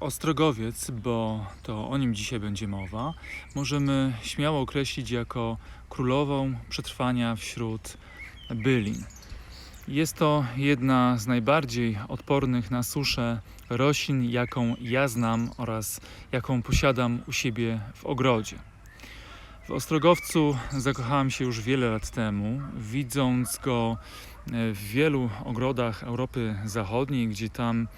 Ostrogowiec, bo to o nim dzisiaj będzie mowa, możemy śmiało określić jako królową przetrwania wśród bylin. Jest to jedna z najbardziej odpornych na suszę roślin, jaką ja znam oraz jaką posiadam u siebie w ogrodzie. W Ostrogowcu zakochałem się już wiele lat temu, widząc go w wielu ogrodach Europy Zachodniej, gdzie tam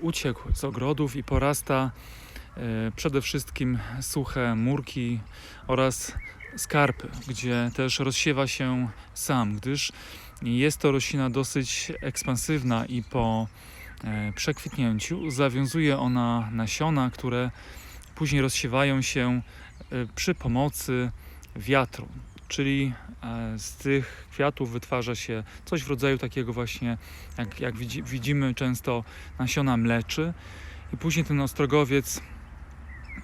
uciekł z ogrodów i porasta e, przede wszystkim suche murki oraz skarpy, gdzie też rozsiewa się sam, gdyż jest to roślina dosyć ekspansywna i po e, przekwitnięciu zawiązuje ona nasiona, które później rozsiewają się e, przy pomocy wiatru. Czyli e, z tych kwiatów wytwarza się coś w rodzaju takiego właśnie, jak, jak widzi, widzimy często nasiona mleczy i później ten ostrogowiec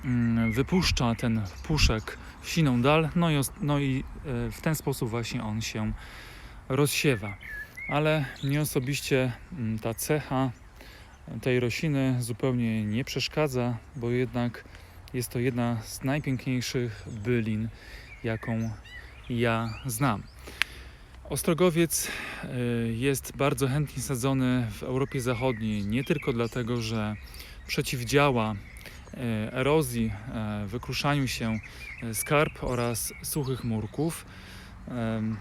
mm, wypuszcza ten puszek w siną dal, no i, no i e, w ten sposób właśnie on się rozsiewa. Ale mnie osobiście mm, ta cecha tej rośliny zupełnie nie przeszkadza, bo jednak jest to jedna z najpiękniejszych bylin, jaką ja znam. Ostrogowiec y, jest bardzo chętnie sadzony w Europie Zachodniej nie tylko dlatego, że przeciwdziała y, erozji, y, wykruszaniu się skarb oraz suchych murków,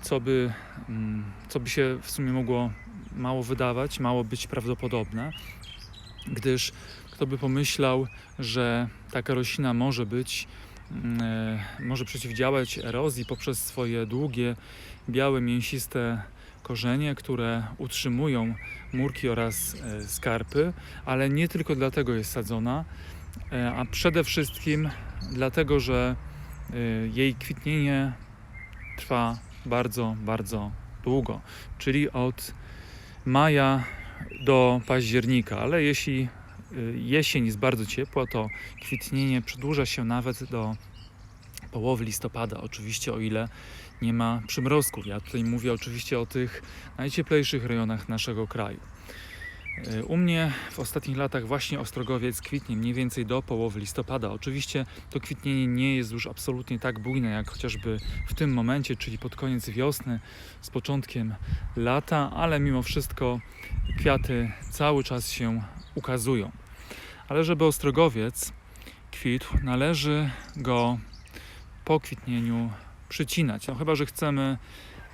co by, mm, co by się w sumie mogło mało wydawać, mało być prawdopodobne, gdyż kto by pomyślał, że taka roślina może być, e, może przeciwdziałać erozji poprzez swoje długie, białe, mięsiste korzenie, które utrzymują murki oraz e, skarpy, ale nie tylko dlatego jest sadzona, e, a przede wszystkim dlatego, że e, jej kwitnienie trwa bardzo, bardzo długo, czyli od maja do października, ale jeśli jesień jest bardzo ciepła, to kwitnienie przedłuża się nawet do połowy listopada, oczywiście o ile nie ma przymrozków. Ja tutaj mówię oczywiście o tych najcieplejszych rejonach naszego kraju. Y, U mnie w ostatnich latach właśnie Ostrogowiec kwitnie mniej więcej do połowy listopada. Oczywiście to kwitnienie nie jest już absolutnie tak bujne jak chociażby w tym momencie, czyli pod koniec wiosny, z początkiem lata, ale mimo wszystko kwiaty cały czas się ukazują. Ale żeby Ostrogowiec kwitł, należy go po kwitnieniu przycinać. No chyba, że chcemy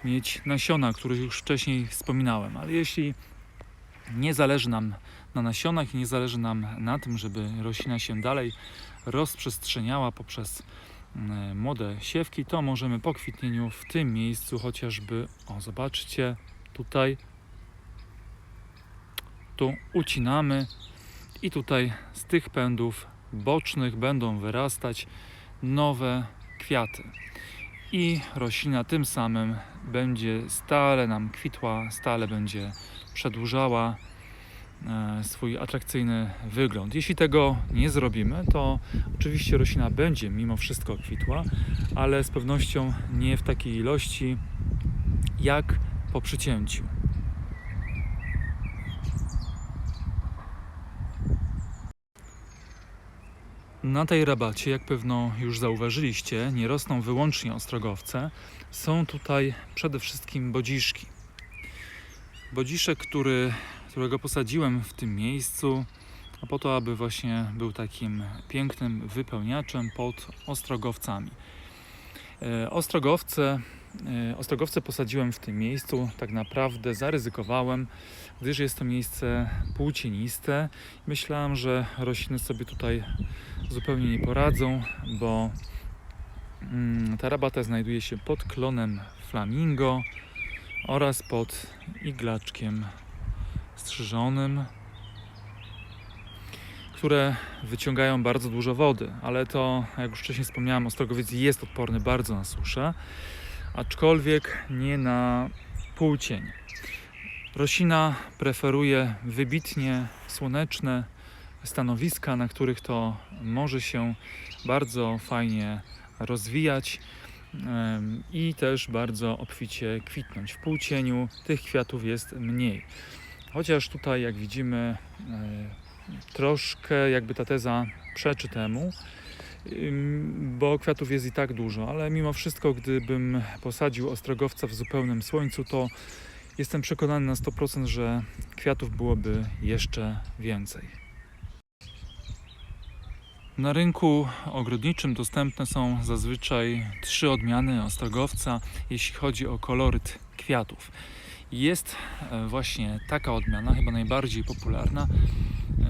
mieć nasiona, których już wcześniej wspominałem, ale jeśli nie zależy nam na nasionach i nie zależy nam na tym, żeby roślina się dalej rozprzestrzeniała poprzez mm, młode siewki, to możemy po kwitnieniu w tym miejscu chociażby, o zobaczcie, tutaj tu ucinamy i tutaj z tych pędów bocznych będą wyrastać nowe kwiaty. I roślina tym samym będzie stale nam kwitła, stale będzie przedłużała e, swój atrakcyjny wygląd. Jeśli tego nie zrobimy, to oczywiście roślina będzie mimo wszystko kwitła, ale z pewnością nie w takiej ilości jak po przycięciu. Na tej rabacie, jak pewno już zauważyliście, nie rosną wyłącznie ostrogowce. Są tutaj przede wszystkim bodziszki. Bodziszek, który, którego posadziłem w tym miejscu, a po to, aby właśnie był takim pięknym wypełniaczem pod ostrogowcami. E, Ostrogowce, ostrogowce posadziłem w tym miejscu, tak naprawdę zaryzykowałem, gdyż jest to miejsce półcieniste. Myślałem, że rośliny sobie tutaj zupełnie nie poradzą, bo mm, ta rabata znajduje się pod klonem flamingo oraz pod iglaczkiem strzyżonym, które wyciągają bardzo dużo wody, ale to, jak już wcześniej wspomniałem, ostrogowiec jest odporny bardzo na suszę, aczkolwiek nie na półcień. Roślina preferuje wybitnie słoneczne stanowiska, na których to może się bardzo fajnie rozwijać i też bardzo obficie kwitnąć. W półcieniu tych kwiatów jest mniej. Chociaż tutaj, jak widzimy, e, troszkę jakby ta teza przeczy temu, bo kwiatów jest i tak dużo, ale mimo wszystko, gdybym posadził ostrogowca w zupełnym słońcu, to jestem przekonany na 100%, że kwiatów byłoby jeszcze więcej. Na rynku ogrodniczym dostępne są zazwyczaj trzy odmiany ostrogowca, jeśli chodzi o koloryt kwiatów. Jest e, właśnie taka odmiana, chyba najbardziej popularna,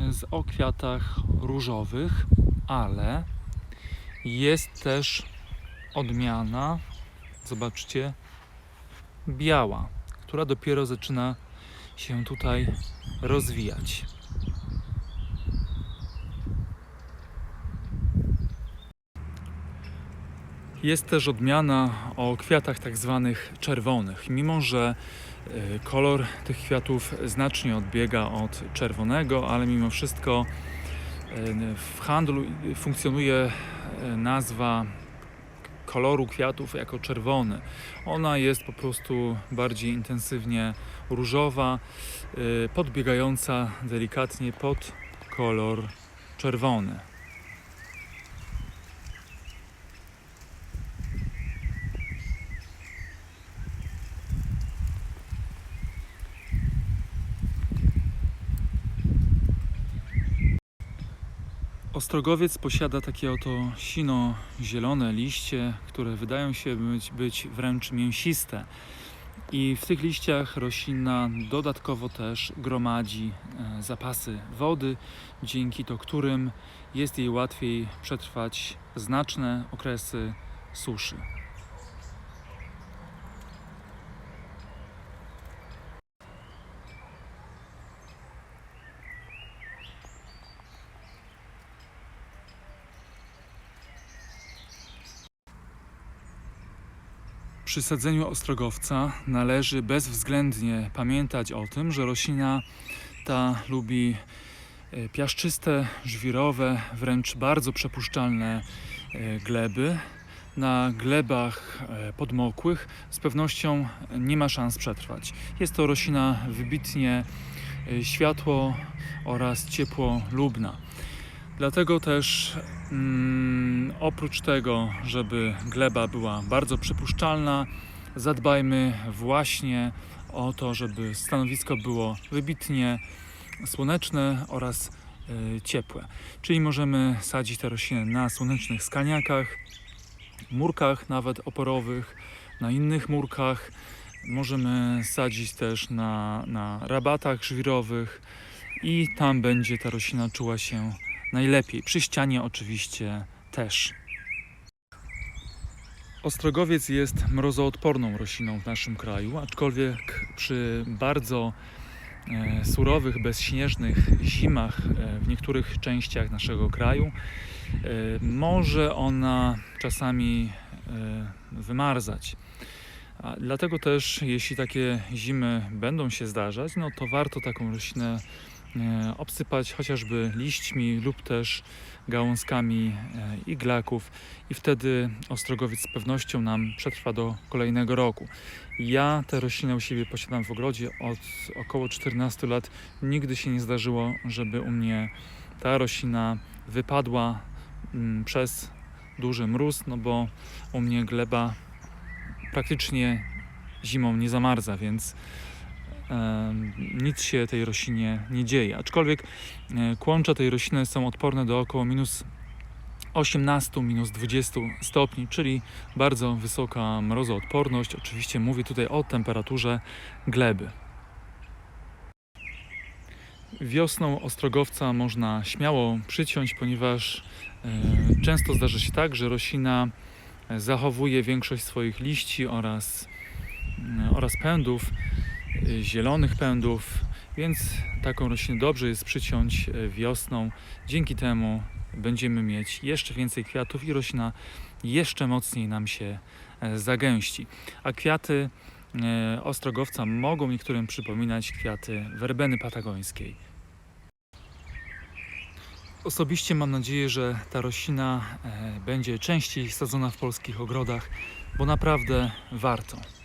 e, z o kwiatach różowych, ale jest też odmiana, zobaczcie, biała, która dopiero zaczyna się tutaj rozwijać. Jest też odmiana o kwiatach tak zwanych czerwonych. Mimo, że y, kolor tych kwiatów znacznie odbiega od czerwonego, ale mimo wszystko y, w handlu funkcjonuje nazwa koloru kwiatów jako czerwony. Ona jest po prostu bardziej intensywnie różowa, podbiegająca delikatnie pod kolor czerwony. Ostrogowiec posiada takie oto sino-zielone liście, które wydają się być, być wręcz mięsiste. I w tych liściach roślina dodatkowo też gromadzi e, zapasy wody, dzięki to którym jest jej łatwiej przetrwać znaczne okresy suszy. Przy sadzeniu ostrogowca należy bezwzględnie pamiętać o tym, że roślina ta lubi e, piaszczyste, żwirowe, wręcz bardzo przepuszczalne e, gleby. Na glebach e, podmokłych z pewnością nie ma szans przetrwać. Jest to roślina wybitnie światło oraz ciepło lubna. Dlatego też mm, oprócz tego, żeby gleba była bardzo przepuszczalna, zadbajmy właśnie o to, żeby stanowisko było wybitnie słoneczne oraz y, ciepłe. Czyli możemy sadzić te rośliny na słonecznych skaniakach, murkach nawet oporowych, na innych murkach. Możemy sadzić też na, na rabatach żwirowych i tam będzie ta roślina czuła się najlepiej. Przy ścianie oczywiście też. Ostrogowiec jest mrozoodporną rośliną w naszym kraju, aczkolwiek przy bardzo e, surowych, bezśnieżnych zimach e, w niektórych częściach naszego kraju e, może ona czasami wymarzać. A dlatego też, jeśli takie zimy będą się zdarzać, no to warto taką roślinę obsypać chociażby liśćmi lub też gałązkami e, iglaków i wtedy ostrogowiec z pewnością nam przetrwa do kolejnego roku. Ja tę roślinę u siebie posiadam w ogrodzie od około 14 lat. Nigdy się nie zdarzyło, żeby u mnie ta roślina wypadła mm, przez duży mróz, no bo u mnie gleba praktycznie zimą nie zamarza, więc nic się tej roślinie nie dzieje. Aczkolwiek e, kłącza tej rośliny są odporne do około minus 18, minus 20 stopni, czyli bardzo wysoka mrozoodporność. Oczywiście mówię tutaj o temperaturze gleby. Wiosną ostrogowca można śmiało przyciąć, ponieważ e, często zdarza się tak, że roślina zachowuje większość swoich liści oraz, mm, oraz pędów, zielonych pędów, więc taką roślinę dobrze jest przyciąć y, wiosną. Dzięki temu będziemy mieć jeszcze więcej kwiatów i roślina jeszcze mocniej nam się e, zagęści. A kwiaty e, ostrogowca mogą niektórym przypominać kwiaty werbeny patagońskiej. Osobiście mam nadzieję, że ta roślina e, będzie częściej sadzona w polskich ogrodach, bo naprawdę warto.